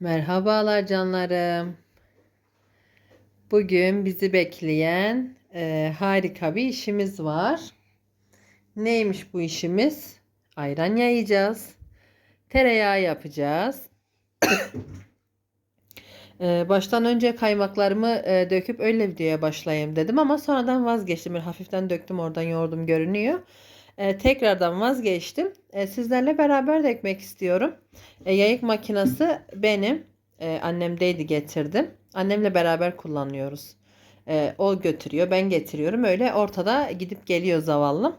Merhabalar canlarım. Bugün bizi bekleyen e, harika bir işimiz var. Neymiş bu işimiz? Ayran yayacağız. Tereyağı yapacağız. E, baştan önce kaymaklarımı e, döküp öyle videoya başlayayım dedim ama sonradan vazgeçtim. Böyle hafiften döktüm oradan yoğurdum görünüyor. E, tekrardan vazgeçtim. E, sizlerle beraber dökmek istiyorum. E, yayık makinesi benim. E, annemdeydi getirdim. Annemle beraber kullanıyoruz. E, o götürüyor ben getiriyorum. Öyle ortada gidip geliyor zavallım.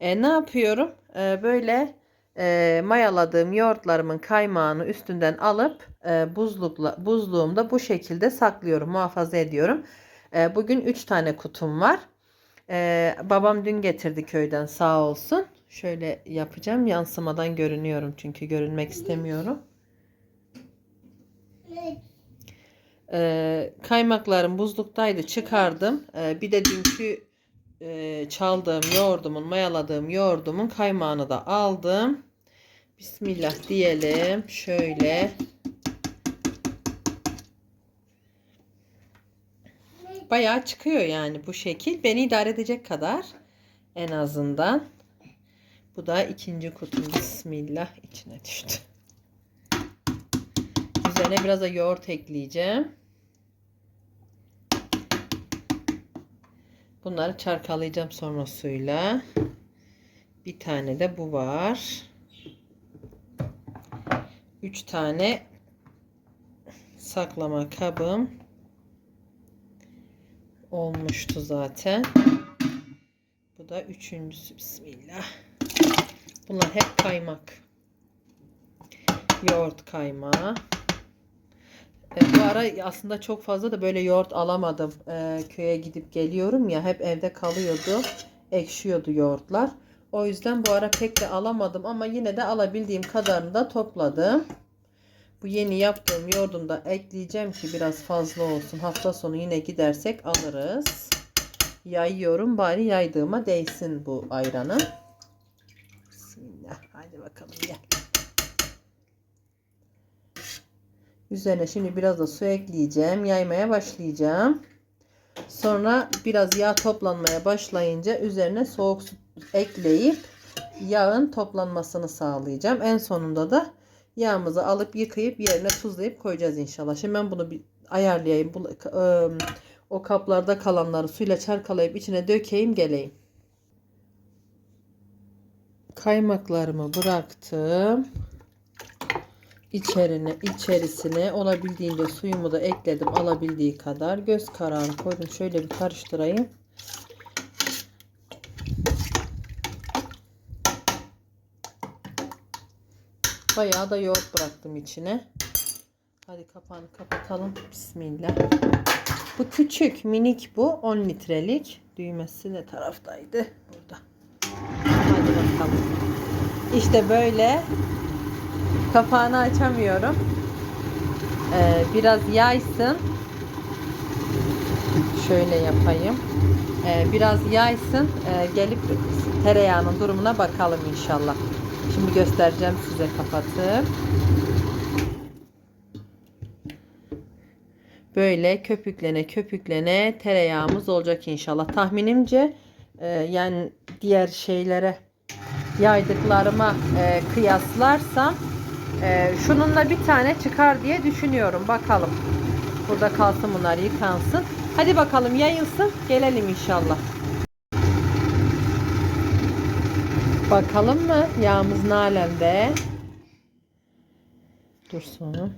E, ne yapıyorum? E, böyle e, mayaladığım yoğurtlarımın kaymağını üstünden alıp e, buzlukla, buzluğumda bu şekilde saklıyorum. Muhafaza ediyorum. E, bugün 3 tane kutum var. Ee, babam dün getirdi köyden sağ olsun. Şöyle yapacağım. Yansımadan görünüyorum çünkü görünmek istemiyorum. Ee, kaymaklarım buzluktaydı çıkardım. Ee, bir de dünkü e, çaldığım yoğurdumun mayaladığım yoğurdumun kaymağını da aldım. Bismillah diyelim. Şöyle. Bayağı çıkıyor yani bu şekil. Beni idare edecek kadar en azından. Bu da ikinci kutum. Bismillah içine düştü. Üzerine biraz da yoğurt ekleyeceğim. Bunları çarkalayacağım sonra suyla. Bir tane de bu var. Üç tane saklama kabım olmuştu zaten. Bu da üçüncüsü. Bismillah. Bunlar hep kaymak. Yoğurt kaymağı. E, bu ara aslında çok fazla da böyle yoğurt alamadım. E, köye gidip geliyorum ya hep evde kalıyordu. Ekşiyordu yoğurtlar. O yüzden bu ara pek de alamadım ama yine de alabildiğim kadarını da topladım. Bu yeni yaptığım yoğurdunu da ekleyeceğim ki biraz fazla olsun. Hafta sonu yine gidersek alırız. Yayıyorum bari yaydığıma değsin bu ayranı. Bismillah. Hadi bakalım gel. Üzerine şimdi biraz da su ekleyeceğim. Yaymaya başlayacağım. Sonra biraz yağ toplanmaya başlayınca üzerine soğuk su ekleyip yağın toplanmasını sağlayacağım. En sonunda da yağımızı alıp yıkayıp yerine tuzlayıp koyacağız inşallah. Şimdi ben bunu bir ayarlayayım. Bu, ıı, o kaplarda kalanları suyla çarkalayıp içine dökeyim geleyim. Kaymaklarımı bıraktım. İçerine, içerisine olabildiğince suyumu da ekledim alabildiği kadar. Göz kararı koydum. Şöyle bir karıştırayım. Bayağı da yoğurt bıraktım içine. Hadi kapağını kapatalım. Bismillah. Bu küçük, minik bu. 10 litrelik. Düğmesi ne taraftaydı? Burada. Hadi bakalım. İşte böyle. Kapağını açamıyorum. Ee, biraz yaysın. Şöyle yapayım. Ee, biraz yaysın. Ee, gelip tereyağının durumuna bakalım inşallah. Şimdi göstereceğim size kapatıp. Böyle köpüklene köpüklene tereyağımız olacak inşallah. Tahminimce e, yani diğer şeylere yaydıklarıma e, kıyaslarsam e, şununla bir tane çıkar diye düşünüyorum. Bakalım. Burada kalsın bunlar yıkansın. Hadi bakalım yayılsın. Gelelim inşallah. Bakalım mı yağımız ne alemde? Dursun.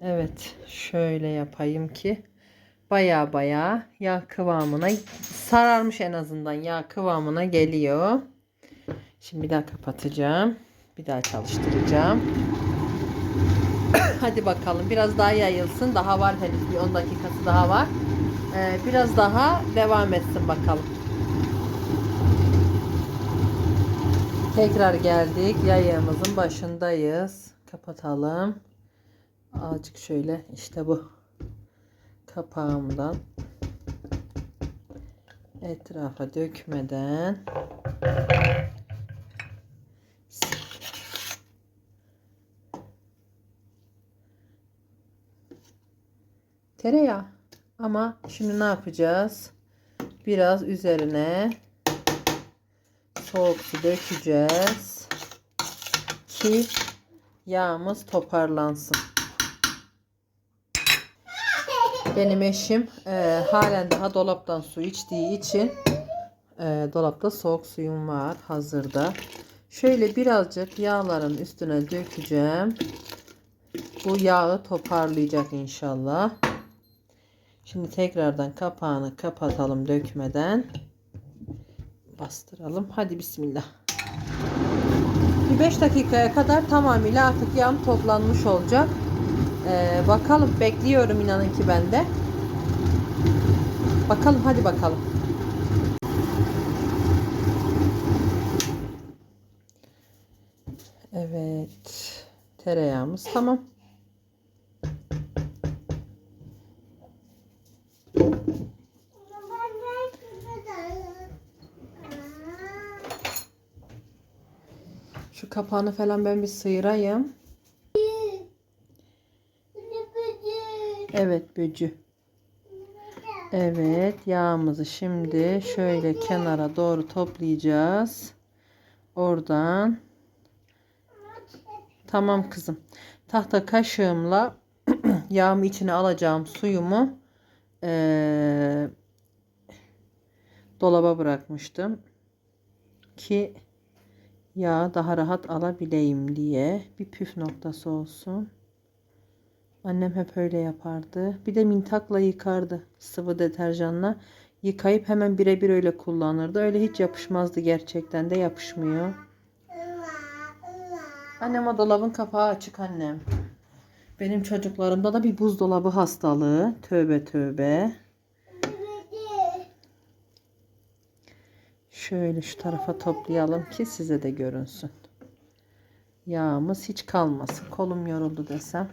Evet şöyle yapayım ki baya baya yağ kıvamına sararmış en azından yağ kıvamına geliyor. Şimdi bir daha kapatacağım. Bir daha çalıştıracağım. Hadi bakalım biraz daha yayılsın. Daha var henüz bir 10 dakikası daha var. Ee, biraz daha devam etsin bakalım. Tekrar geldik. Yayağımızın başındayız. Kapatalım. Azıcık şöyle işte bu kapağımdan etrafa dökmeden tereyağı ama şimdi ne yapacağız biraz üzerine soğuk su dökeceğiz. Ki yağımız toparlansın. Benim eşim e, halen daha dolaptan su içtiği için e, dolapta soğuk suyum var hazırda. Şöyle birazcık yağların üstüne dökeceğim. Bu yağı toparlayacak inşallah. Şimdi tekrardan kapağını kapatalım dökmeden. Bastıralım. Hadi bismillah. Bir 5 dakikaya kadar tamamıyla artık yağım toplanmış olacak. Ee, bakalım bekliyorum inanın ki ben de. Bakalım hadi bakalım. Evet. Tereyağımız tamam. Kapağını falan ben bir sıyırayım. Evet böcü. Evet yağımızı şimdi şöyle kenara doğru toplayacağız. Oradan. Tamam kızım. Tahta kaşığımla yağımı içine alacağım suyumu eee, dolaba bırakmıştım. Ki yağı daha rahat alabileyim diye bir püf noktası olsun. Annem hep öyle yapardı. Bir de mintakla yıkardı sıvı deterjanla. Yıkayıp hemen birebir öyle kullanırdı. Öyle hiç yapışmazdı gerçekten de yapışmıyor. Annem o dolabın kapağı açık annem. Benim çocuklarımda da bir buzdolabı hastalığı. Tövbe tövbe. Şöyle şu tarafa toplayalım ki size de görünsün. Yağımız hiç kalmasın. Kolum yoruldu desem.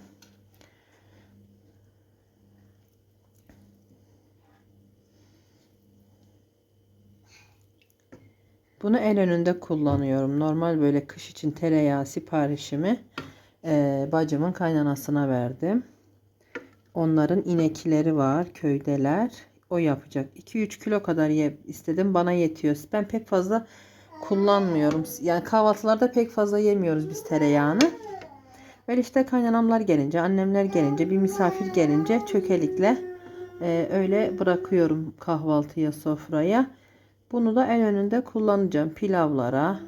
Bunu el önünde kullanıyorum. Normal böyle kış için tereyağı siparişimi eee, bacımın kaynanasına verdim. Onların inekleri var, köydeler. O yapacak. 2-3 kilo kadar ye istedim. Bana yetiyor. Ben pek fazla kullanmıyorum. Yani kahvaltılarda pek fazla yemiyoruz biz tereyağını. Böyle işte kaynanamlar gelince, annemler gelince, bir misafir gelince çökelikle eee, öyle bırakıyorum kahvaltıya, sofraya. Bunu da el önünde kullanacağım pilavlara.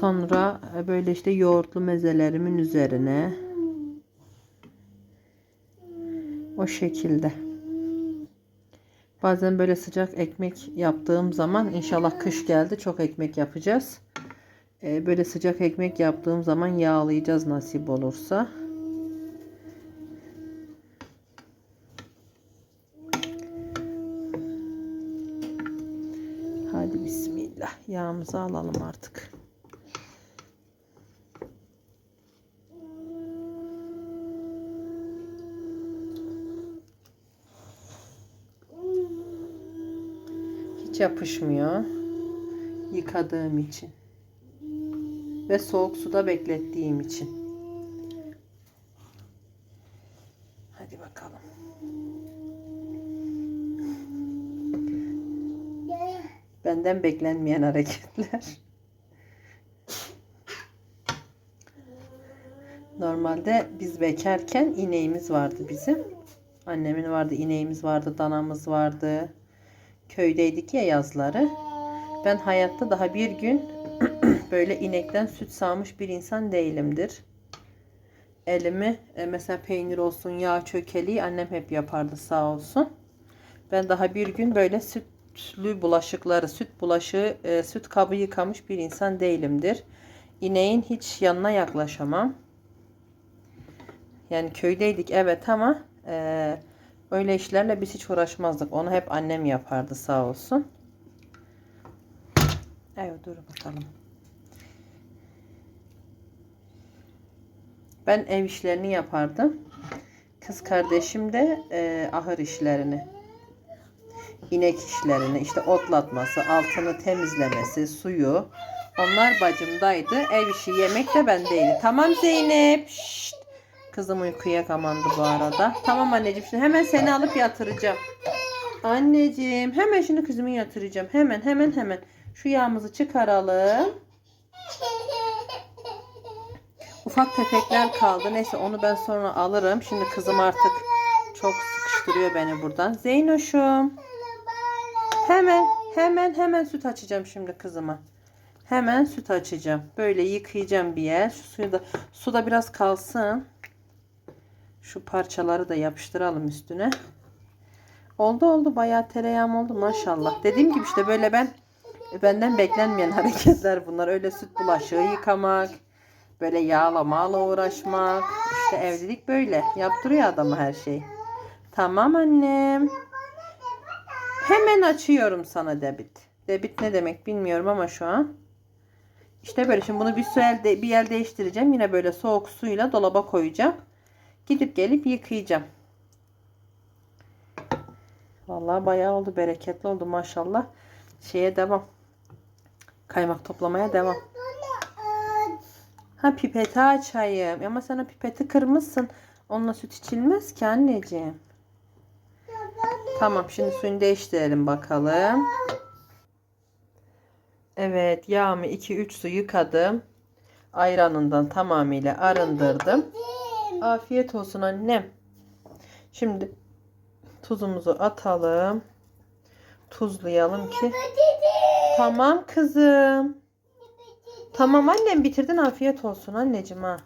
Sonra e, böyle işte yoğurtlu mezelerimin üzerine. O şekilde. Bazen böyle sıcak ekmek yaptığım zaman inşallah kış geldi çok ekmek yapacağız. E, Böyle sıcak ekmek yaptığım zaman yağlayacağız nasip olursa. Hadi bismillah. Yağımızı alalım artık. Hiç yapışmıyor. Yıkadığım için. Ve soğuk suda beklettiğim için. Hadi bakalım. Benden beklenmeyen hareketler. Normalde biz bekarken ineğimiz vardı bizim. Annemin vardı, ineğimiz vardı, danamız vardı. Köydeydik ya yazları. Ben hayatta daha bir gün böyle inekten süt sağmış bir insan değilimdir. Elimi e, mesela peynir olsun, yağ çökeliği annem hep yapardı sağ olsun. Ben daha bir gün böyle sütlü bulaşıkları, süt bulaşığı, e, süt kabı yıkamış bir insan değilimdir. İneğin hiç yanına yaklaşamam. Yani köydeydik evet ama e, öyle işlerle biz hiç uğraşmazdık. Onu hep annem yapardı sağ olsun. Evet dur bakalım. Ben ev işlerini yapardım. Kız kardeşim de e, ahır işlerini. inek işlerini, işte otlatması, altını temizlemesi, suyu. Onlar bacımdaydı. Ev işi yemek de bendeydi. Tamam Zeynep. Şşt. Kızım uykuya kamandı bu arada. Tamam anneciğim şimdi hemen seni alıp yatıracağım. Anneciğim hemen şimdi kızımı yatıracağım. Hemen hemen hemen. Şu yağımızı çıkaralım. Ufak tefekler kaldı. Neyse onu ben sonra alırım. Şimdi kızım artık çok sıkıştırıyor beni buradan. Zeynoş'um. Hemen hemen hemen süt açacağım şimdi kızıma. Hemen süt açacağım. Böyle yıkayacağım bir yer. Şu suyu da suda biraz kalsın. Şu parçaları da yapıştıralım üstüne. Oldu oldu bayağı tereyağım oldu maşallah. Dediğim gibi işte böyle ben benden beklenmeyen hareketler bunlar. Öyle süt bulaşığı yıkamak, böyle yağla mağla uğraşmak. İşte evlilik böyle. Yaptırıyor adamı her şey. Tamam annem. Hemen açıyorum sana debit. Debit ne demek bilmiyorum ama şu an. İşte böyle şimdi bunu bir su elde, bir yer değiştireceğim. Yine böyle soğuk suyla dolaba koyacağım. Gidip gelip yıkayacağım. Vallahi bayağı oldu. Bereketli oldu maşallah. Şeye devam. Kaymak toplamaya devam. Ha pipeti açayım. Ama sana pipeti kırmışsın. Onunla süt içilmez ki anneciğim. Tamam şimdi suyunu değiştirelim bakalım. Evet yağımı 2-3 su yıkadım. Ayranından tamamıyla arındırdım. Afiyet olsun annem. Şimdi tuzumuzu atalım. Tuzlayalım ki. Tamam kızım. Tamam annem bitirdin afiyet olsun anneciğim ha.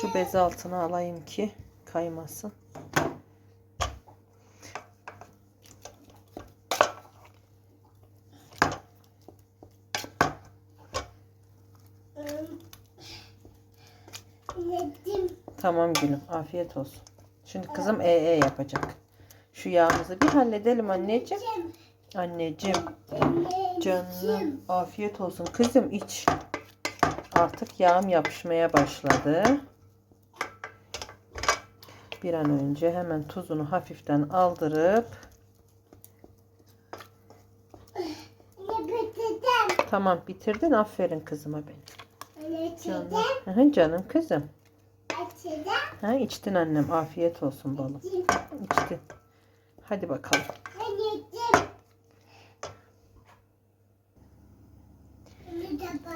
Şu bez altına alayım ki kaymasın. Tamam gülüm afiyet olsun. Şimdi kızım ee yapacak. Şu yağımızı bir halledelim anneciğim. Anneciğim canım afiyet olsun. Kızım iç. Artık yağım yapışmaya başladı. Bir an önce hemen tuzunu hafiften aldırıp tamam bitirdin aferin kızıma benim. Canım. Hı, canım kızım. Ha, içtin annem. Afiyet olsun balım. İçtin. Hadi bakalım.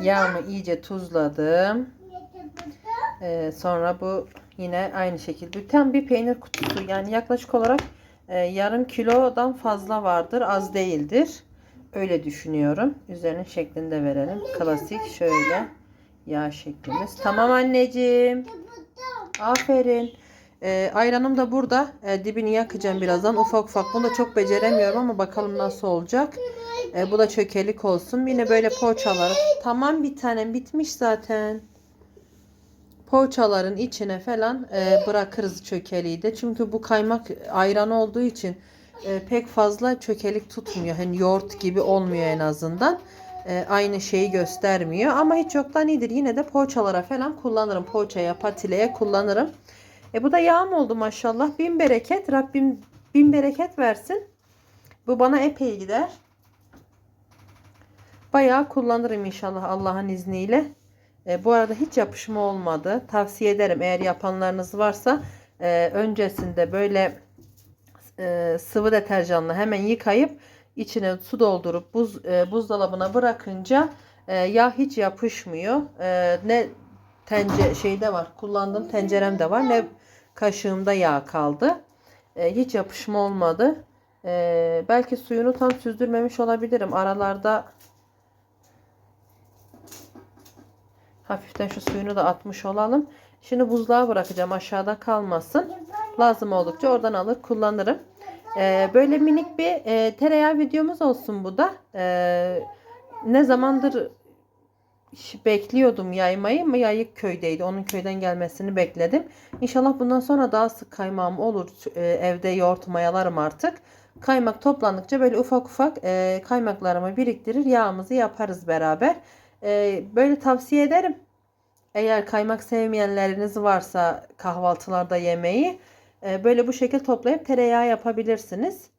Yağımı iyice tuzladım. Ee, sonra bu yine aynı şekilde. Tam bir peynir kutusu. Yani yaklaşık olarak e, yarım kilodan fazla vardır. Az değildir. Öyle düşünüyorum. Üzerinin şeklini de verelim. Klasik şöyle yağ şeklimiz. Tamam anneciğim aferin. Ee, ayranım da burada. Ee, dibini yakacağım birazdan. Ufak ufak. Bunu da çok beceremiyorum ama bakalım nasıl olacak. Ee, bu da çökelik olsun. Yine böyle poğaçalar tamam bir tanem. Bitmiş zaten. Poğaçaların içine falan e, bırakırız çökeliği de. Çünkü bu kaymak ayran olduğu için e, pek fazla çökelik tutmuyor. Hani yoğurt gibi olmuyor en azından. E, aynı şeyi göstermiyor. Ama hiç yoktan iyidir. Yine de poğaçalara falan kullanırım. Poğaçaya, patileye kullanırım. E, bu da yağım oldu maşallah. Bin bereket. Rabbim bin bereket versin. Bu bana epey gider. Bayağı kullanırım inşallah Allah'ın izniyle. E, bu arada hiç yapışma olmadı. Tavsiye ederim eğer yapanlarınız varsa e, öncesinde böyle e, sıvı deterjanla hemen yıkayıp içine su doldurup buz e, buzdolabına bırakınca e, yağ hiç yapışmıyor. E, ne tence şeyde var kullandığım tencerem de var ne kaşığımda yağ kaldı. E, hiç yapışma olmadı. E, belki suyunu tam süzdürmemiş olabilirim. Aralarda Hafiften şu suyunu da atmış olalım. Şimdi buzluğa bırakacağım aşağıda kalmasın. Lazım oldukça oradan alır kullanırım. Ee, böyle minik bir e, tereyağı videomuz olsun bu da. Ee, ne zamandır bekliyordum yaymayı ama yayık köydeydi. Onun köyden gelmesini bekledim. İnşallah bundan sonra daha sık kaymağım olur. Ee, evde yoğurt mayalarım artık. Kaymak toplandıkça böyle ufak ufak e, kaymaklarımı biriktirir yağımızı yaparız beraber. Ee, böyle tavsiye ederim. Eğer kaymak sevmeyenleriniz varsa kahvaltılarda yemeği böyle bu şekil toplayıp tereyağı yapabilirsiniz.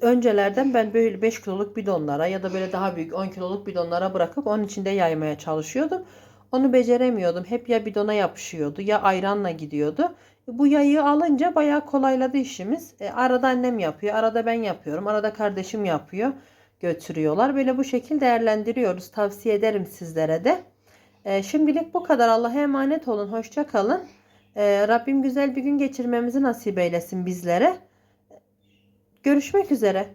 Öncelerden ben böyle 5 kiloluk bidonlara ya da böyle daha büyük 10 kiloluk bidonlara bırakıp onun içinde yaymaya çalışıyordum. Onu beceremiyordum. Hep ya bidona yapışıyordu ya ayranla gidiyordu. Bu yayı alınca bayağı kolayladı işimiz. E, arada annem yapıyor, arada ben yapıyorum, arada kardeşim yapıyor, götürüyorlar. Böyle bu şekil değerlendiriyoruz. Tavsiye ederim sizlere de. E, şimdilik bu kadar. Allah'a emanet olun. Hoşça kalın. E, Rabbim güzel bir gün geçirmemizi nasip eylesin bizlere. Görüşmek üzere.